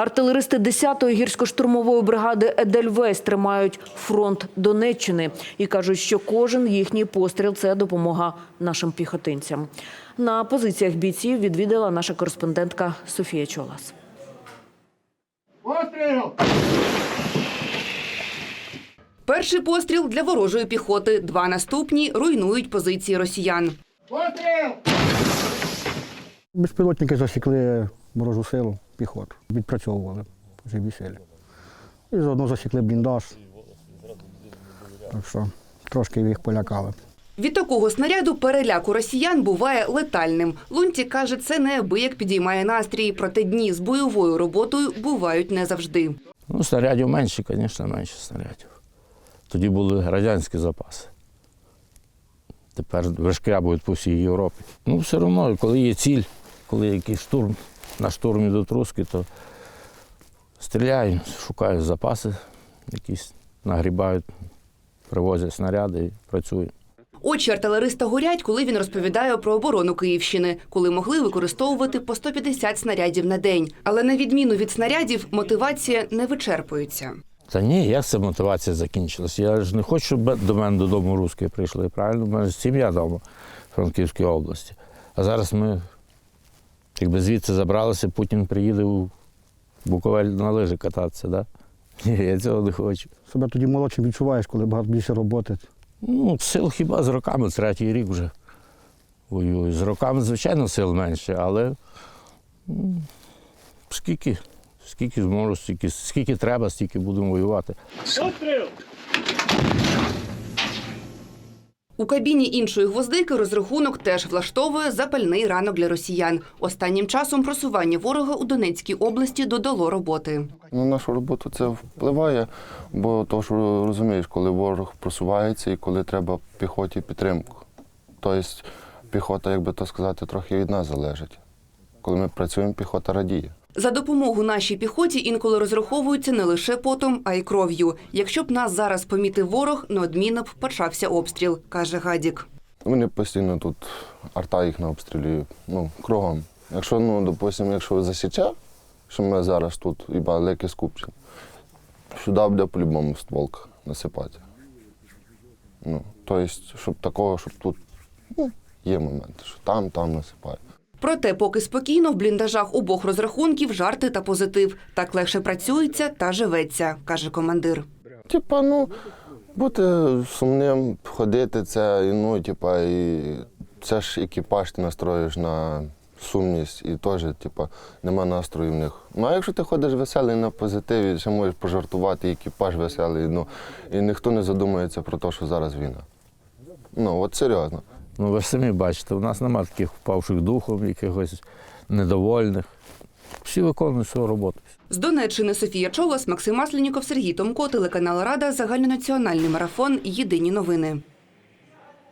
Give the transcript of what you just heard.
Артилеристи 10-ї гірсько-штурмової бригади Едельвейс тримають фронт Донеччини і кажуть, що кожен їхній постріл це допомога нашим піхотинцям. На позиціях бійців відвідала наша кореспондентка Софія Чолас. Постріл! Перший постріл для ворожої піхоти. Два наступні руйнують позиції росіян. Постріл! Безпілотники засікли ворожу силу, піхоту. Відпрацьовували по живій силі. І заодно засікли бліндаж. Так що трошки їх полякали. Від такого снаряду переляк у росіян буває летальним. Лунті каже, це неабияк підіймає настрій, проте дні з бойовою роботою бувають не завжди. Ну, снарядів менше, звісно, менше снарядів. Тоді були радянські запаси. Тепер вишкрябують по всій Європі. Ну, все одно, коли є ціль, коли якийсь штурм, на штурм ідуть руски, то стріляють, шукають запаси, якісь нагрібають, привозять снаряди і працюють. Очі артилериста горять, коли він розповідає про оборону Київщини, коли могли використовувати по 150 снарядів на день. Але на відміну від снарядів, мотивація не вичерпується. Та ні, як ця мотивація закінчилась? Я ж не хочу, щоб до мене додому русські прийшли, правильно? У мене ж сім'я вдома в Франківській області. А зараз ми, якби звідси забралися, Путін приїде у Буковель на лижі кататися, да? Ні, я цього не хочу. Себе тоді молодшим відчуваєш, коли багато більше роботи. Ну, сил хіба з роками, третій рік вже воюю. З роками, звичайно, сил менше, але м, скільки, скільки зможу, стільки, скільки треба, стільки будемо воювати. Постріл! У кабіні іншої гвоздики розрахунок теж влаштовує запальний ранок для росіян. Останнім часом просування ворога у Донецькій області додало роботи. На нашу роботу це впливає, бо то, що розумієш, коли ворог просувається і коли треба піхоті підтримку. Тобто піхота, як би то сказати, трохи від нас залежить. Коли ми працюємо, піхота радіє. За допомогу нашій піхоті інколи розраховуються не лише потом, а й кров'ю. Якщо б нас зараз помітив ворог, неодмінно б почався обстріл, каже Гадік. Вони постійно тут арта їх на обстрілює, ну, кругом. Якщо, ну, допустимо, якщо засіче, що ми зараз тут і велике скупчення, сюди буде по-любому стволка насипати. Ну, тобто, щоб такого, щоб тут ну, є моменти, що там, там насипає. Проте, поки спокійно, в бліндажах обох розрахунків жарти та позитив. Так легше працюється та живеться, каже командир. Типа, ну, бути сумним, ходити це, і, ну, типа, і це ж екіпаж ти настроїш на сумність і теж, типа, нема настрою в них. Ну, а якщо ти ходиш веселий на позитиві, ще можеш пожартувати, екіпаж веселий, ну, і ніхто не задумується про те, що зараз війна. Ну, от серйозно. Ну, ви ж самі бачите, у нас немає таких впавших духом, якихось недовольних. Всі виконують свою роботу. З Донеччини Софія Чолос, Максим Масленіков, Сергій Томко, телеканал Рада, загальнонаціональний марафон. Єдині новини.